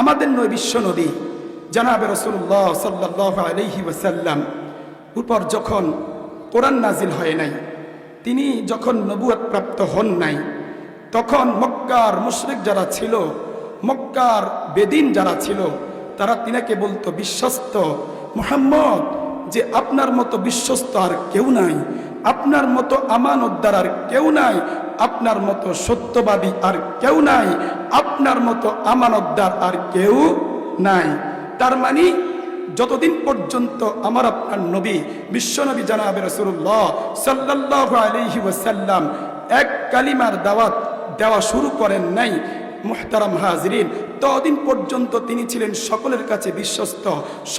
আমাদের নয় বিশ্ব নবী জানাবে রসুল্লাহ সাল্লাহ আলহি ওয়াসাল্লাম। উপর যখন কোরআন নাজিল হয় নাই, তিনি যখন নবুয়াত প্রাপ্ত হন নাই, তখন মক্কার মুশরিক যারা ছিল, মক্কার বেদিন যারা ছিল, তারা তিনাকে বলতো, বিশ্বস্ত মোহাম্মদ, যে আপনার মতো বিশ্বস্ত আর কেউ নাই, আপনার মতো আমানতদার আর কেউ নাই, আপনার মতো সত্যবাদী আর কেউ নাই আপনার মতো আমানতদার আর কেউ নাই। তার মানে যতদিন পর্যন্ত আমার আপনার নবী বিশ্বনবী জানাবে রসুল্লাহ সাল্লাহ আলহি ওয়াসাল্লাম এক কালিমার দাওয়াত দেওয়া শুরু করেন নাই মুহতারাম হাজরিন, ততদিন পর্যন্ত তিনি ছিলেন সকলের কাছে বিশ্বস্ত,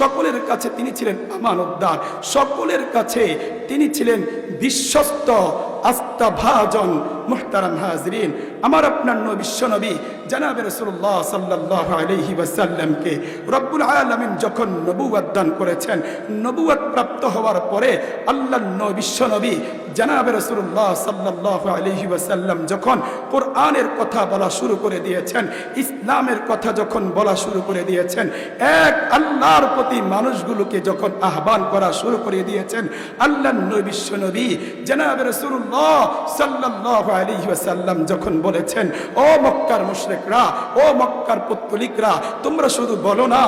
সকলের কাছে তিনি ছিলেন আমানতদার, সকলের কাছে তিনি ছিলেন বিশ্বস্ত। আস্থা ভাজন মুহতারাম হাজরিন। আমার আপনার নবী, বিশ্বনবী জানাবে রসুল্লাহ সাল্লাহ আলহি ওয়াসাল্লামকে রব্বুল আলমিন যখন নবুয়াদ দান করেছেন নবুয়াদ প্রাপ্ত হওয়ার পরে আল্লাহ নবী, বিশ্বনবী জানাবে রসুল্লাহ সাল্লাহ আলহি ওয়াসাল্লাম যখন কোরআনের কথা বলা শুরু করে দিয়েছেন, ইসলামের কথা যখন বলা শুরু করে দিয়েছেন, এক আল্লাহর প্রতি মানুষগুলোকে যখন আহ্বান করা শুরু করে দিয়েছেন, আল্লাহ নবী জানাবে রসুল্লাহ সাল্লাহ আলহি ওয়াসাল্লাম যখন বলেছেন, ও মক্কার মুশরিকরা, ও মক্কার পত্তলিকরা, তোমরা শুধু বলো না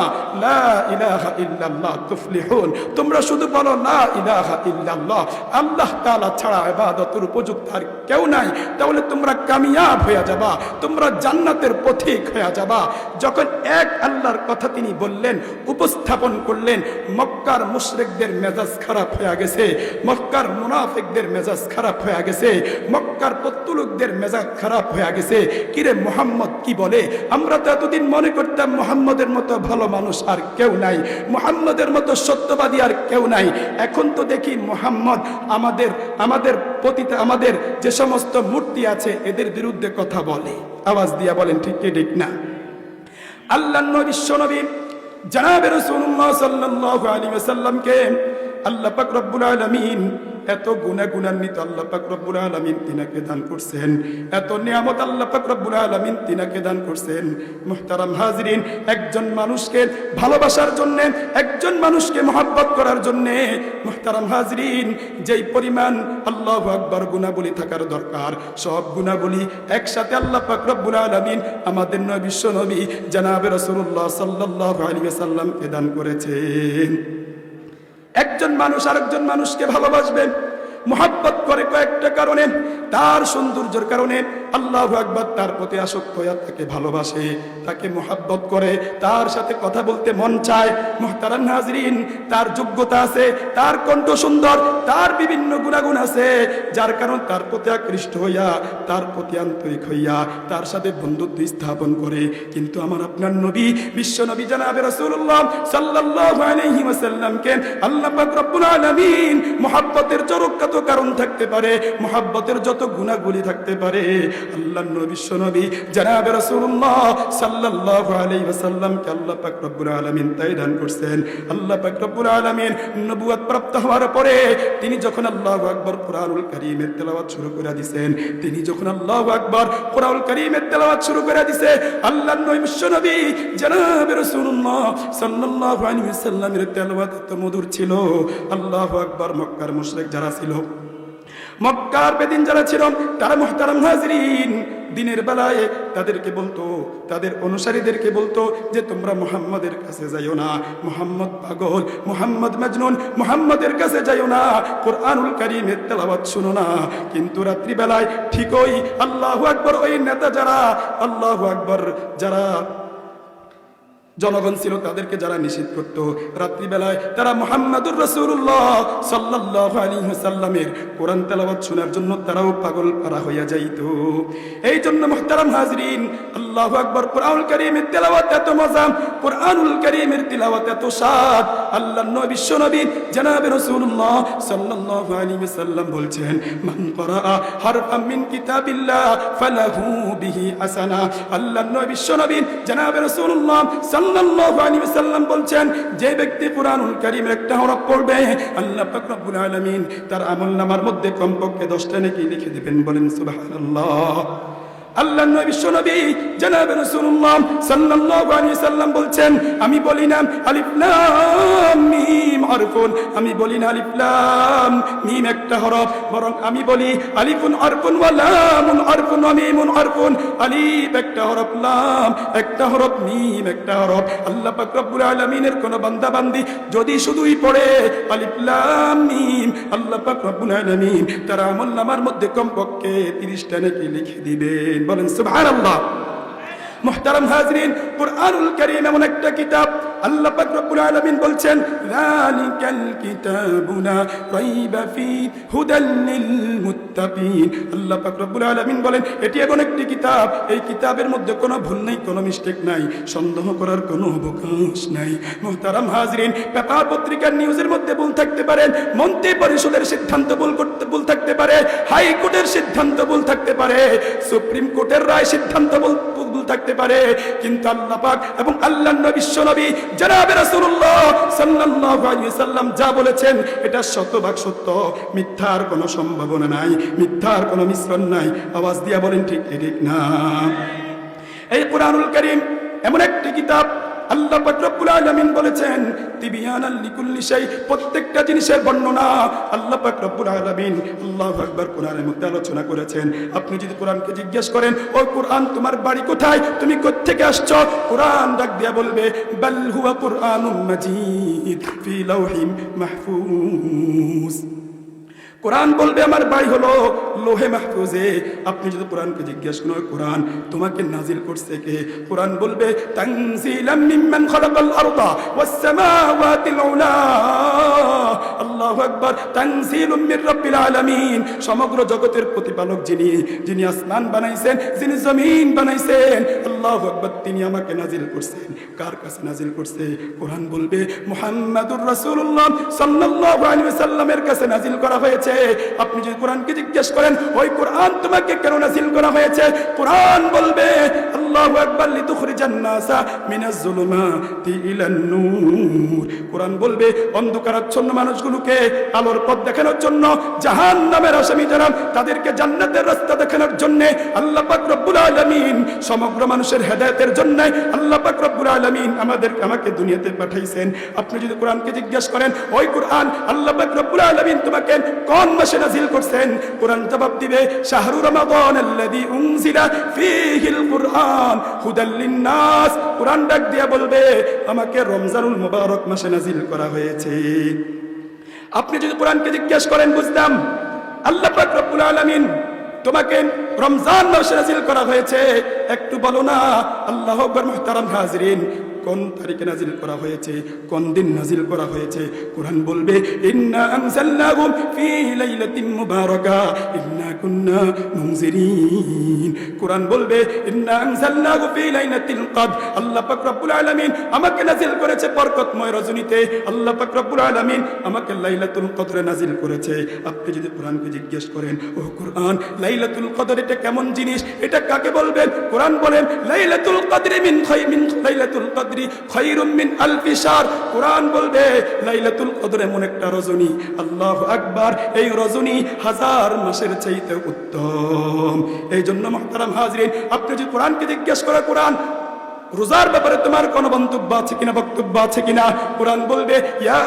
ইলাহা ইল্লাল্লাহ তুফলিহুন, তোমরা শুধু বলো না ইলাহা ইল্লাল্লাহ, আল্লাহ তাআলা ছাড়া ইবাদতের উপযুক্ত আর কেউ নাই। তাহলে তোমরা কামিয়াব হয়ে যাবা, তোমরা জান্নাতের পথিক হয়ে যাবা। যখন এক আল্লাহর কথা তিনি বললেন, উপস্থাপন করলেন, মক্কার মুশরিকদের মেজাজ খারাপ হয়ে গেছে, মক্কার মুনাফিকদের মেজাজ খারাপ হয়ে গেছে, মক্কার পত্তুলুকদের মেজাজ খারাপ হয়ে গেছে। কিরে মোহাম্মদ, কি বলে? আমরা তো এতদিন মনে করতাম মোহাম্মদের মতো ভালো মানুষ আর কেউ নাই, মোহাম্মদের মতো সত্যবাদী আর কেউ নাই। এখন তো দেখি মোহাম্মদ আমাদের আমাদের পতিতে, আমাদের যে সমস্ত মূর্তি আছে, এদের বিরুদ্ধে কথা বলে। আওয়াজ দিয়া বলেন, ঠিক ঠিক না? আল্লাহ নবী জানাবের জানাবে রসুল্লাহ সাল্লাল্লাহু আলাইহি ওয়াসাল্লামকে আল্লাহ পাক রব্বুল আলামিন এত গুণা গুণান্বিত আল্লাহ পাক আলামিন তিনাকে দান করছেন। এত নিয়ামত আল্লাহ পাক আলামিন তিনাকে দান করছেন। মুহতারাম হাজরিন, একজন মানুষকে ভালোবাসার জন্যে, একজন মানুষকে মহাব্বত করার জন্যে, মুহতারাম হাজরিন, যেই পরিমাণ আল্লাহ আকবার গুণাবলী থাকার দরকার, সব গুণাবলী একসাথে আল্লাহ পাক আলামিন আমাদের নবী বিশ্ব নবী জানাবে রাসূলুল্লাহ সাল্লাল্লাহু আলাইহি ওয়াসাল্লামকে দান করেছেন। একজন মানুষ আরেকজন মানুষকে ভালোবাসবেন মোহাব্বত করে কয়েকটা কারণে তার সৌন্দর্যের কারণে আল্লাহ আকবর তার প্রতি আসক্ত হয়ে তাকে ভালোবাসে, তাকে মোহাব্বত করে, তার সাথে কথা বলতে মন চায়। মোহতারান হাজরিন তার যোগ্যতা আছে, তার কণ্ঠ সুন্দর, তার বিভিন্ন গুণাগুণ আছে, যার কারণ তার প্রতি আকৃষ্ট হইয়া, তার প্রতি আন্তরিক হইয়া, তার সাথে বন্ধুত্ব স্থাপন করে। কিন্তু আমার আপনার নবী, বিশ্ব নবী জানাবে আলাইহি ওয়াসাল্লামকে, আল্লাহ মোহাব্বতের চরকাত কারণ থাকতে পারে, মোহাব্বতের যত গুণাগুলি থাকতে পারে আল্লাহ বিশ্ব নবী আল্লাহ তাই দান করছেন। আল্লাহ প্রাপ্ত হওয়ার পরে তিনি যখন আল্লাহু আকবার কোরআনুল কারীমের তেলাওয়াত শুরু করে দিবেন তিনি যখন আল্লাহু আকবার কোরআনুল কারীমের তেলাওয়াত শুরু করে দিছে, আল্লাহ বিশ্ব নবী জানাবে রাসূলুল্লাহ সাল্লাল্লাহু তেলাওয়াত এত মধুর ছিল। আল্লাহু আকবার মক্কার মুশরিক যারা ছিল মক্কার বেদিন যারা ছিল, তারা মুহতারাম হাজরিন। দিনের বেলায় তাদেরকে বলতো, তাদের অনুসারীদেরকে বলতো যে, তোমরা মোহাম্মদের কাছে যাইও না। মুহাম্মদ পাগল, মুহাম্মদ মাজনুন, মুহাম্মাদের কাছে যাইও না। কোরআনুল কারীমের তেলাওয়াত শুনো না। কিন্তু রাত্রিবেলায় ঠিকই আল্লাহ আকবর ওই নেতা যারা, আল্লাহ আকবর যারা জনগণ ছিল তাদেরকে যারা নিষেধ করত। রাত্রিবেলায় তারা মোহাম্মদুর রসুল্লাহ সাল্লাহ আলী সাল্লামের কোরআন তেলাওয়াত শোনার জন্য তারাও পাগল পারা হইয়া যাইত। এই জন্য মোহতারাম হাজরিন, আল্লাহ আকবর, কোরআনুল করিমের তেলাওয়াত এত মজা, কোরআনুল করিমের তেলাওয়াত এত স্বাদ। আল্লাহ নবী বিশ্ব নবী জানাবে রসুল্লাহ সাল্লাহ আলী সাল্লাম বলছেন, মান করা হারফাম মিন কিতাবিল্লাহ ফালাহু বিহি হাসানা। আল্লাহ নবী বিশ্ব নবী জানাবে রসুল্লাহ সাল্লাল্লাহু ওয়াসাল্লাম বলছেন, যে ব্যক্তি কুরআনুল করিম একটা হরফ পড়বে, আল্লাহ রব্বুল আলামিন তার আমলনামার মধ্যে কমপক্ষে দশটা নাকি লিখে দেবেন বলেন সুবহানাল্লাহ। আল্লাহ বিশ্ব নবী জনাব রাসূলুল্লাহ সাল্লাল্লাহু আলাইহি সাল্লাম বলছেন, আমি বলি না, আলিফ মিম হরফুন, আমি বলি না আলিফ লাম মিম একটা হরফ, বরং আমি বলি আলিফুন হরফুন ওয়া লামুন হরফুন ওয়া হরফুন, আলিফ একটা হরফ, লাম একটা হরফ, মিম একটা হরফ। আল্লাহ পাক রব্বুল আলামিনের কোন বান্দা বান্দি যদি শুধুই পড়ে, আলিফ লাম মিম, আল্লাহ পাক রব্বুল আলামিন তার আমল নামার মধ্যে কমপক্ষে 30টা নাকি লিখে দিবেন। বলেন, সুবহানাল্লাহ। মুহতারাম হাজরিন, কুরআনুল কারীম এমন একটা কিতাব আল্লাহ পাক রব্বুল আলামিন বলছেন, যালিকাল কিতাবুনা রাইবা ফি হুদাল লিল মুত্তাকিন আল্লাহ পাক রব্বুল বলেন, এটি একটি কিতাব, এই কিতাবের মধ্যে কোনো ভুল নেই, কোনো মিস্টেক নাই, সন্দেহ করার কোনো অবকাশ নাই। মোহতারাম হাজরিন, পেপার পত্রিকার নিউজের মধ্যে ভুল থাকতে পারেন মন্ত্রী পরিষদের সিদ্ধান্ত ভুল করতে, ভুল থাকতে পারে, হাইকোর্টের সিদ্ধান্ত ভুল থাকতে পারে, সুপ্রিম কোর্টের রায় সিদ্ধান্ত ভুল ভুল থাকতে পারে। কিন্তু আল্লাহ পাক এবং আল্লাহ বিশ্ব নবী জনাবে রাসূলুল্লাহ সাল্লাল্লাহু আলাইহি সাল্লাম যা বলেছেন, এটা শতভাগ সত্য। মিথ্যার কোনো সম্ভাবনা নাই, মিথ্যার কোনো মিশ্রণ নাই। আওয়াজ দিয়া বলেন, ঠিক ঠিক না? এই কোরআনুল করিম এমন একটি কিতাব আল্লাহ রব্বুল আলামিন বলেছেন তিবিয়ানাল লিকুল্লি শাই, প্রত্যেকটা জিনিসের বর্ণনা আল্লাহ পাক রব্বুল আলামিন আল্লাহু আকবার কোরআনের মধ্যে আলোচনা করেছেন। আপনি যদি কোরআনকে জিজ্ঞেস করেন, ও কোরআন, তোমার বাড়ি কোথায়? তুমি কোত্থেকে আসছো? কোরআন ডাক দিয়া বলবে, বাল হুয়া কোরআনুম মাজিদ ফি মাহফুজ। কোরআন বলবে আমার বাড়ি হলো লোহে মাহফুজে। আপনি যদি কোরআনকে জিজ্ঞেস করেন, কোরআন তোমাকে নাজিল করছে কে? কোরআন বলবে, তানজিলাম মিম্মান খালাকাল আরদা ওয়াস সামাওয়াতিল উলা। আল্লাহু আকবার, তানজিলুম মির রাব্বিল আলামিন। সমগ্র জগতের প্রতিপালক যিনি যিনি আসমান বানাইছেন, যিনি জমিন বানাইছেন, আল্লাহু আকবার, তিনি আমাকে নাজিল করছেন। কার কাছে নাজিল করছে? কোরআন বলবে, মুহাম্মাদুর রাসূলুল্লাহ সাল্লাল্লাহু আলাইহি ওয়াসাল্লামের কাছে নাজিল করা হয়েছে। আপনি যদি কোরআনকে জিজ্ঞেস করেন, ওই কোরআন তোমাকে কেন নাজিল করা হয়েছে? কোরআন বলবে, আল্লাহু আকবার, লিতুখরিজান নাসা মিনাজ জুলুমাতি ইলান নূর। কোরআন বলবে, অন্ধকারাচ্ছন্ন মানুষগুলোকে আলোর পথ দেখানোর জন্য, জাহান্নামের আসামি যারা, তাদেরকে জান্নাতের রাস্তা দেখানোর জন্য আল্লাহ পাক রব্বুল আলামিন, সমগ্র মানুষের হেদায়েতের জন্য আল্লাহ পাক রব্বুল আলামিন আমাদের, আমাকে দুনিয়াতে পাঠাইছেন। আপনি যদি কোরআনকে জিজ্ঞেস করেন, ওই কোরআন আল্লাহ পাক রব্বুল আলামিন তোমাকে কোন মাসে নাজিল করছেন? কোরআন জবাব দিবে, শাহরু রমাদান আল্লাযী উনজিলা ফীহিল কুরআন, হুদাল লিন-নাস। কোরআন ডাক দিয়া বলবে, আমাকে রমজানুল মুবারক মাসে নাজিল করা হয়েছে। আপনি যদি কোরআনকে জিজ্ঞেস করেন, বুঝতাম। আল্লাহ রব্বুল আলমিন তোমাকে রমজান মাসে নাজিল করা হয়েছে। একটু বলো না, আল্লাহ মুহতারাম হাজরিন। কোন তারিখে নাজিল করা হয়েছে? কোন দিন নাজিল করা হয়েছে? কোরআন বলবে কোরআন বলবে আল্লাহ আমাকে নাজিল করেছে বরকতময় রজনীতে। আল্লাহ আমাকে লাইলাতুল কদরে নাজিল করেছে। আপনি যদি কোরআনকে জিজ্ঞেস করেন, ও কোরআন, লাইলাতুল কদর এটা কেমন জিনিস? এটা কাকে বলবেন? কোরআন বলেন, লাইলাতুল কদরি মিন খাই মিন লাইলাতুল খায়রুম খৈরুমিন আলফিসার কোরআন বলবে, লাইলাতুল কদর এমন একটা রজনী। আল্লাহ আকবার, এই রজনী হাজার মাসের চাইতে উত্তম। এই জন্য মহতারাম হাজরিন, আপনি যদি কোরআনকে জিজ্ঞেস করে, কোরআন রোজার ব্যাপারে তোমার কোন মন্তব্য আছে কিনা, বক্তব্য আছে কিনা? কোরআন বলবে হ্যাঁ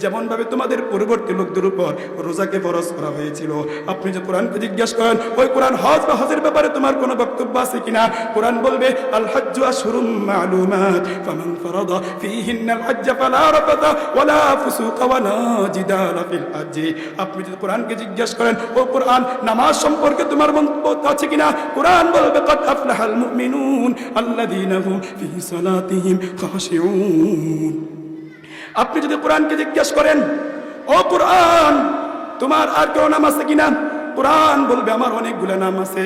যেমন ভাবে তোমাদের পূর্ববর্তী লোকদের উপর রোজাকে ফরজ করা হয়েছিল। আপনি যে কোরআনকে জিজ্ঞেস করেন, ওই কোরআন হজ বা হজের ব্যাপারে তোমার কোনো বক্তব্য আছে কিনা? কোরআন বলবে আল أشهر معلومات فمن فرض فيهن الحج فلا رفث ولا فسوق ولا جدال في الحج আপনি যদি কোরআনকে জিজ্ঞেস করেন ও কোরআন নামাজ সম্পর্কে তোমার মন্তব্য আছে কিনা কোরআন বলবে قد أفلح المؤمنون الذين هم في صلاتهم خاشعون আপনি যদি কোরআনকে জিজ্ঞেস করেন ও কোরআন তোমার আর কেউ নাম আছে কিনা কোরআন বলবে আমার অনেকগুলো নাম আছে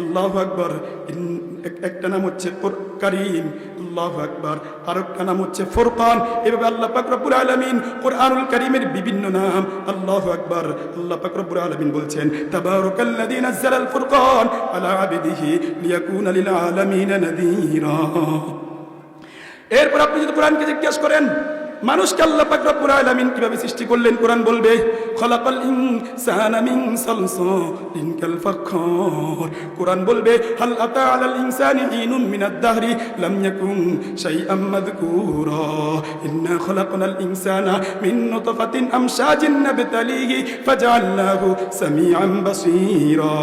আল্লাহ আকবর এক- একটা নাম হচ্ছে কোর- কারিম, আল্লাহ আকবার। আর একটা নাম হচ্ছে ফোরকান। এভাবে আল্লাহ পাক রব্বুল আলামিন কোরআনুল কারিমের বিভিন্ন নাম আল্লাহ আকবার, আল্লাহ পাক রব্বুল আলামিন বলছেন, তাবারাকাল্লাযী নাযালাল ফুরকান আলা আবদিহি লিয়াকুনা লিল আলামিন নাযীরা। এরপর আপনি যদি কোরআনকে জিজ্ঞেস করেন মানুষকে আল্লাহ পাক রব্বুল আলামিন কীভাবে সৃষ্টি করলেন? কোরআন বলবে, খলাকাল ইনসানা মিন সালসালিন কাল ফাখর। কোরআন বলবে, হাল আতা আলাল ইনসানি হিনুম মিনাদ দাহরি, লাম ইয়াকুন শাইআম মাযকুরা। ইন্না খলাকনাল ইনসানা মিন নুতফাতিন আমশাজিন নাবতালিহি ফাজআলনাহু সামিআন বাসীরা।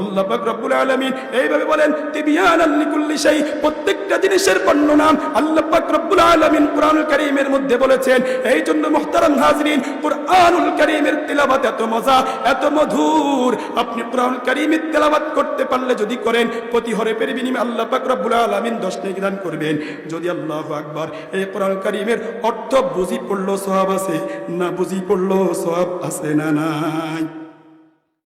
আল্লাহ পাক রব্বুল আলামিন এইভাবে বলেন, তিবিয়ানাল লিকুল্লি শাই, প্রত্যেকটা জিনিসের বর্ণনা আল্লাহ পাক রব্বুল আলামিন কোরআনুল কারীমের মধ্যে বলেছেন, এই জন্য মোহতারাম হাজরিন, কোরআনুল করিমের তেলাবাত এত মজা, এত মধুর। আপনি কোরআন করিমের তেলাবাত করতে পারলে যদি করেন প্রতি পের বিনিময় আল্লাহ পাক আলামিন 10 নেকি দান করবেন। যদি আল্লাহ আকবর, এই কোরআন করিমের অর্থ বুঝি পড়ল, সওয়াব আছে? না বুঝি পড়ল, সওয়াব আছে না নাই?